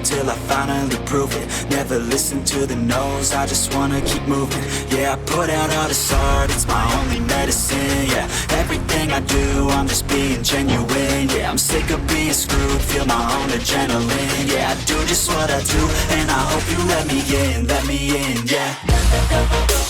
till I finally prove it. Never listen to the no's, I just wanna keep moving. Yeah, I put out all this art, it's my only medicine. Yeah, everything I do, I'm just being genuine. Yeah, I'm sick of being screwed, feel my own adrenaline. Yeah, I do just what I do, and I hope you let me in, let me in. Yeah.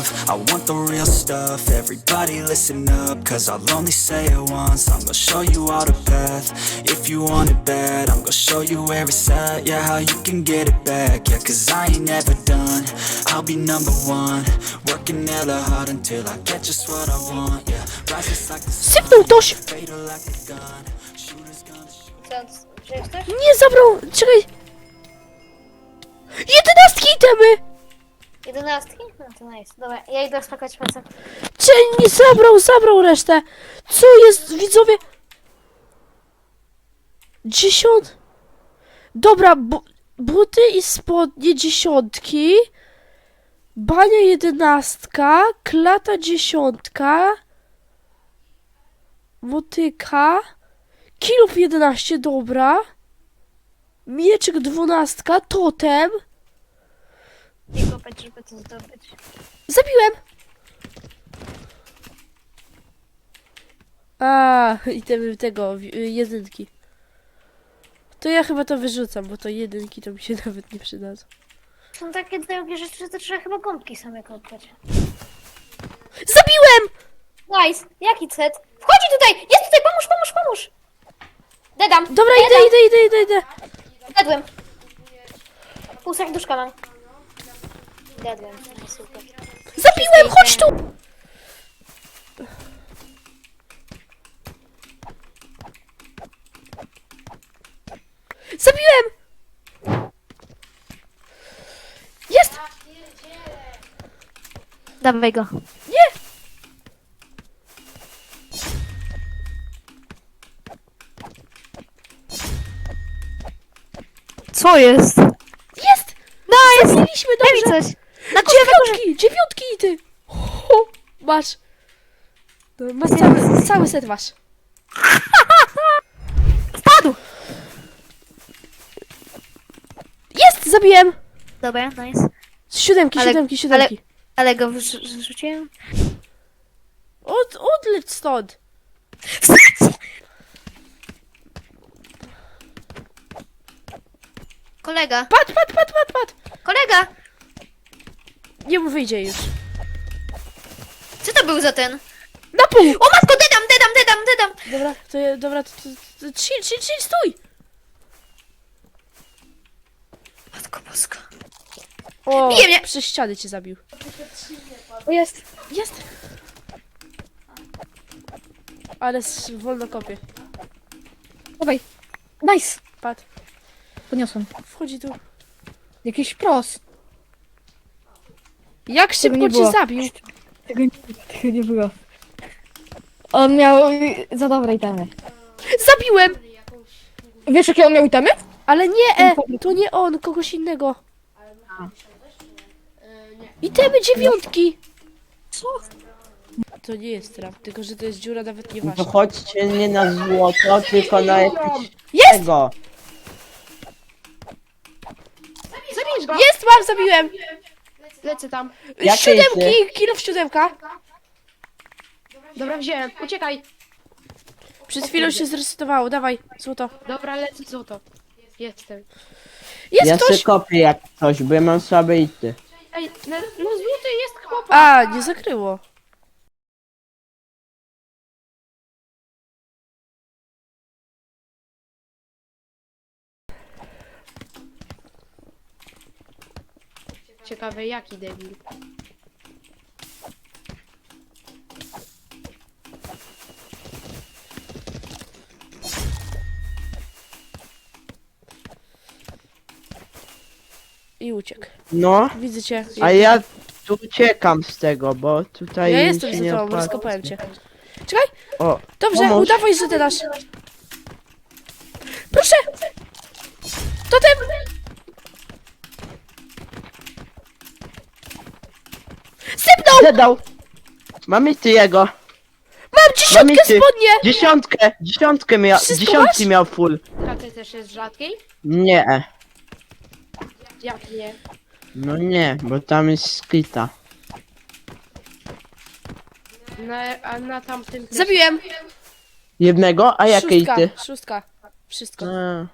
Love, I want the real stuff, everybody listen up, cause I'll only say it once, I'm gonna show you all the path, if you want it bad, I'm gonna show you where it's at, yeah, how you can get it back, yeah, cause I ain't never done, I'll be number one, working hella hard until I get just what I want, yeah, rises like the sun, Sypnął ktoś! fatal like a gun, shooters gonna shoot. Wziąłeś coś? Nie zabrał! Czekaj! Jedenastki itemy! Jedenastki? No to nice. Dobra, ja idę rozpakować pracę. Czy nie zabrał, zabrał resztę! Co jest, widzowie? Dziesiąt... Dobra, bu buty i spodnie dziesiątki. Bania jedenastka, klata dziesiątka. Motyka. Kilów jedenaście, dobra. Mieczyk dwunastka, totem. I kopać, żeby to zdobyć. Zabiłem! A, i te, tego, wi- y, jedynki. To ja chyba to wyrzucam, bo to jedynki to mi się nawet nie przydadzą. Są takie drogie rzeczy, że to trzeba chyba gąbki same kopać. Zabiłem! Nice! Jaki cet? Wchodzi tutaj! Jest tutaj! Pomóż, pomóż, pomóż! Dedam! Dobra, idę, idę, idę, idę, idę. Dedłem. Pół serduszka mam. Dedłem. No, super. Zabiłem, chodź tu! Zabiłem! Jest! Dawaj go. Nie! Co jest? Jest! Nice! Mi dobrze! coś! Na! Dziewiątki, dziewiątki i ty! Ho, masz. No, masz cały, cały set masz. Wpadł! Jest, zabiłem! Dobra, nice. Siódemki, Ale- siódemki, siódemki. Ale go wyrzuciłem. Od, odleć stąd. Kolega! Pat, pat, pat, pat, pat. Kolega! Nie mu wyjdzie już. Co to był za ten? Na pół! O matko, dedam, dedam, dedam, dedam! Dobra, to, je- dobra, to, to, to chill, chill, chill, stój! Matko boska. O, Bije mnie. przez ściany cię zabił. O jest. Jest! Ale s- wolno kopie. Dawaj. Nice. Pat, Podniosłem. wchodzi tu. Jakiś pros. Jak Tego nie szybko cię było. zabił? Tego nie, tego nie było. On miał y, za dobre itemy. Zabiłem! Wiesz jakie on miał itemy? Ale nie, e, to nie on, kogoś innego. Itemy dziewiątki! Co? To nie jest traf, tylko że to jest dziura nawet nie wasza. chodźcie nie na złoto, tylko na jakieś Jest! tego. Jest, mam, zabiłem! Lecę tam. Jakie Siódemki! Kilo w siódemka! Dobra, wziąłem. Uciekaj. Przed chwilą się zresetowało, dawaj, złoto. Dobra, lecę złoto. Jestem. Jest Ja ktoś! kopię jak coś, bo ja mam słabe ity. Ej, no, no złoty jest chłopak. A, nie zakryło. Ciekawe jaki debil. I uciekł. No, Widzę cię. a ja tu uciekam z tego, bo tutaj Ja jestem się za nie tobą, opłaca. rozkopałem cię. Czekaj! O, Dobrze, Pomóż. udawaj, że ty dasz. Proszę! Totem! Sypnął! Zadał! Mam ity jego. Mam Mam dziesiątkę ity. spodnie! Dziesiątkę, dziesiątkę miał, Wszystko dziesiątki masz? miał full. KT też jest rzadkiej? Nie, Jak nie? no nie, bo tam jest skita. Na, a na tamtym też. Zabiłem! Jednego, a jakie Szóstka, ity? szóstka. Wszystko. A,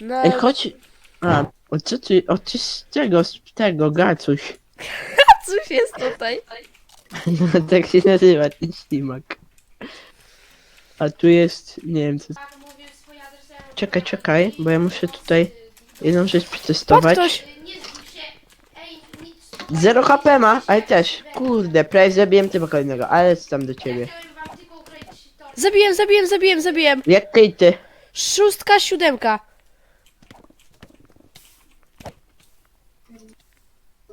No, Ej, chodź. A, o co ty, o ty z tego, z tego, gacuś. cóż jest tutaj? No, tak się nazywa ten ślimak. A tu jest, nie wiem co. Czekaj, czekaj, bo ja muszę tutaj jedną rzecz przetestować. ktoś! Zero HP ma, ale też. Kurde, prawie zabiłem typa kolejnego, ale tam do ciebie. Zabiłem, zabiłem, zabiłem, zabiłem! Jak ty? Szóstka, siódemka.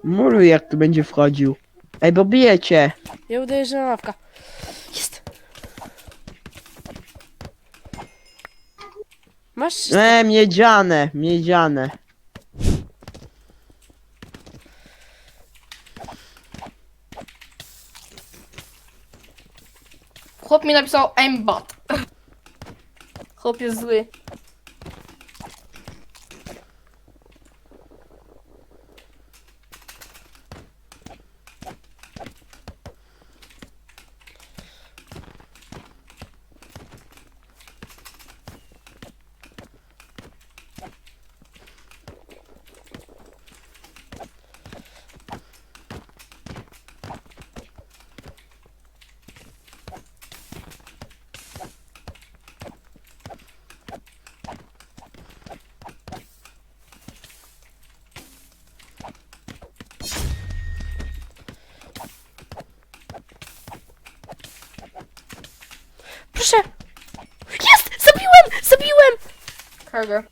Muru jak tu będzie wchodził. Ej, bo bijecie. Ja udaję, że na ławka. Jest! Masz? E, miedziane, miedziane. Chłop mi napisał aimbot. Chłop jest zły. Proszę! Jest! Zabiłem! Zabiłem! Kogo?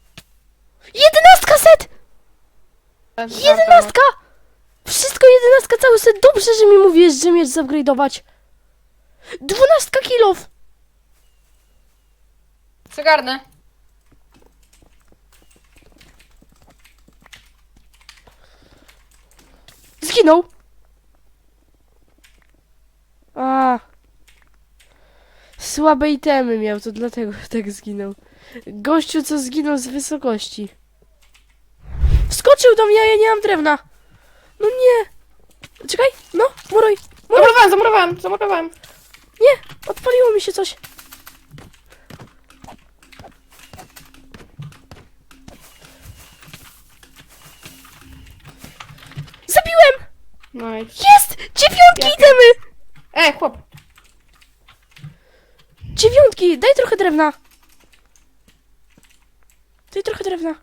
Jedenastka set! Jedenastka! Wszystko jedenastka, cały set. Dobrze, że mi mówisz, że miecz zupgrade'ować. Dwunastka kilof! Przegarnę. Zginął! A. Słabe itemy miał, to dlatego tak zginął. Gościu, co zginął z wysokości. Wskoczył do mnie, a ja nie mam drewna. No nie. Czekaj, no, muruj. Muruj. Zamurowałem, zamurowałem, zamurowałem. Nie, odpaliło mi się coś. Zabiłem! Nice. Jest! Dziewiątki itemy! Ej, chłop. Dziewiątki! Daj trochę drewna. Daj trochę drewna.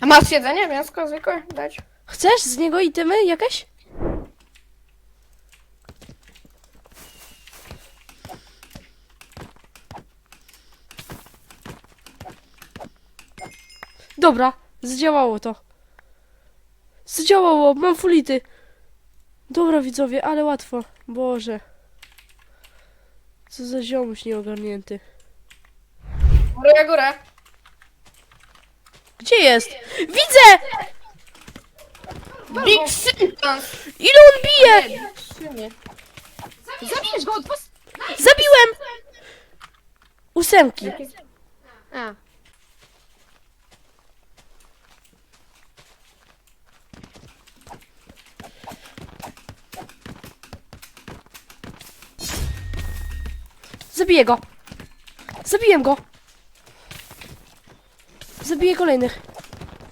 A masz jedzenie, mięsko zwykłe? Dać. Chcesz z niego itemy jakieś? Dobra, zdziałało to. Zdziałało, mam fulity. Dobra widzowie, ale łatwo. Boże. Co za ziomuś nieogarnięty. Górę. Gdzie jest? Widzę! Big. Ile on bije? Zabierz go! Dwa... Zabiłem! Ósemki. A. Zabiję go! Zabiję go! Zabiję kolejnych.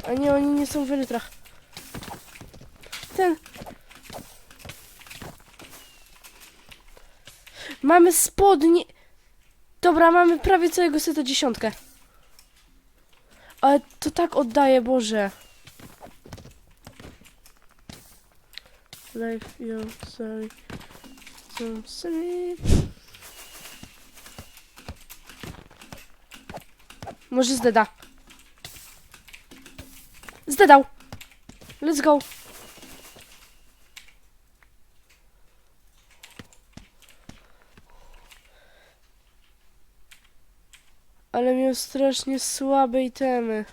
A nie, oni nie są w elytrach. Ten. Mamy spodnie. Dobra, mamy prawie całego seta dziesiątkę. Ale to tak oddaje, Boże. Life, you, sorry. So Może zdeda. Zdedał. Let's go. Ale miał strasznie słabe itemy.